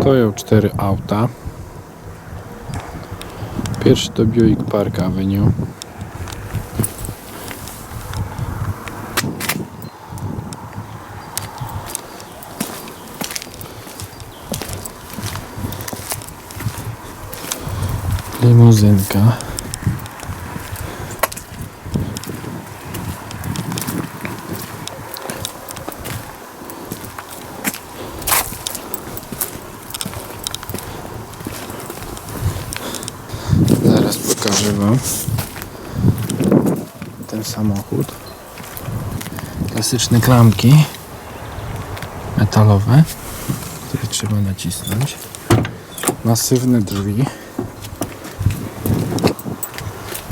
Stoją cztery auta. Pierwszy to Buick Park Avenue. Limuzynka. Ten samochód. Klasyczne klamki metalowe, które trzeba nacisnąć. Masywne drzwi.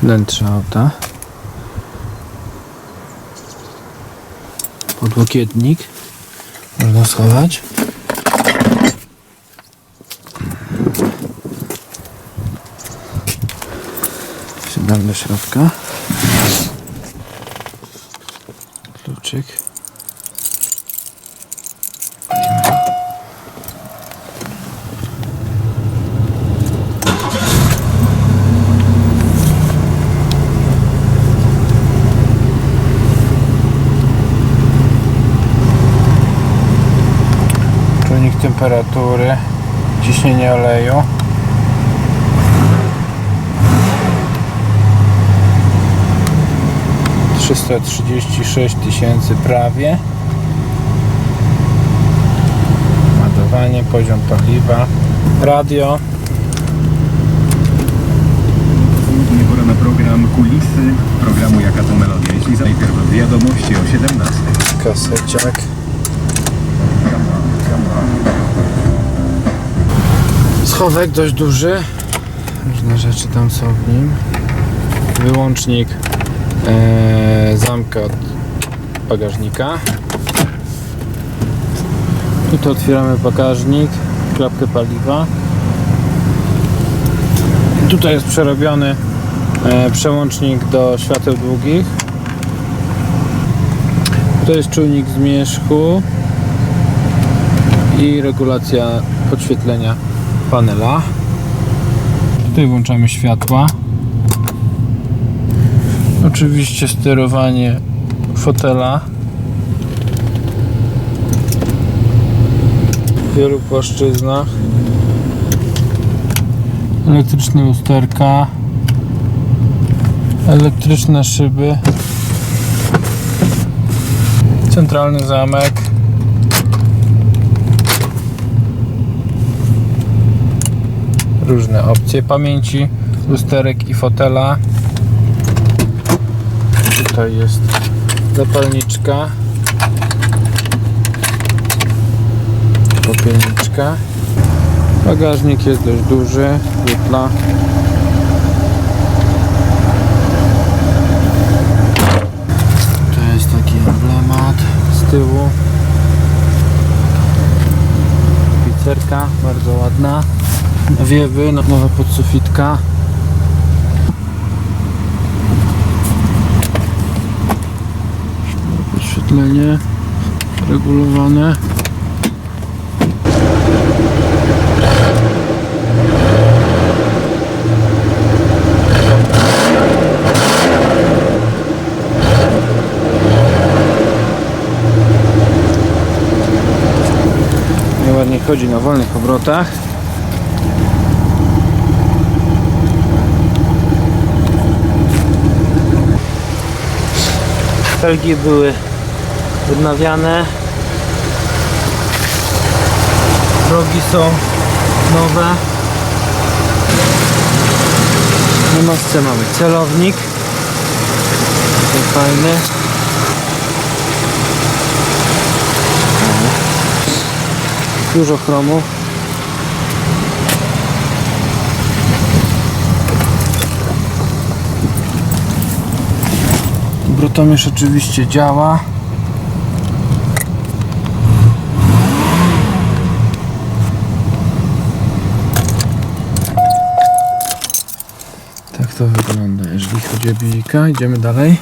Wnętrze auta. Podłokietnik. Można schować. Wsiadam do środka. Kluczyk. Czujnik temperatury, ciśnienie oleju. Trzysta trzydzieści sześć tysięcy prawie. Ładowanie, poziom paliwa, radio. Nie pora na program Kulisy programu Jaka to Melodia. Jeśli najpierw wiadomości o 17. kaseciak. Schowek dość duży. Różne rzeczy tam są w nim. Wyłącznik zamka od bagażnika. Tutaj otwieramy bagażnik, klapkę paliwa. Tutaj jest przerobiony e, przełącznik do świateł długich. To jest czujnik zmierzchu i regulacja podświetlenia panela. Tutaj włączamy światła. Oczywiście sterowanie fotela. W wielu płaszczyznach. Elektryczne lusterka. Elektryczne szyby. Centralny zamek. Różne opcje pamięci, lusterek i fotela. Tutaj jest zapalniczka. Popielniczka. Bagażnik jest dość duży, wytla. To jest taki emblemat z tyłu. Pizzerka, bardzo ładna. Wiewy, no- nowa podsufitka. Podświetlenie regulowane. Nieładnie chodzi na wolnych obrotach. Felgi były odnawiane. Progi są nowe. Na masce mamy celownik. Fajny. Dużo chromu. Brutomierz oczywiście działa. Tak to wygląda, jeżeli chodzi o biika. Idziemy dalej.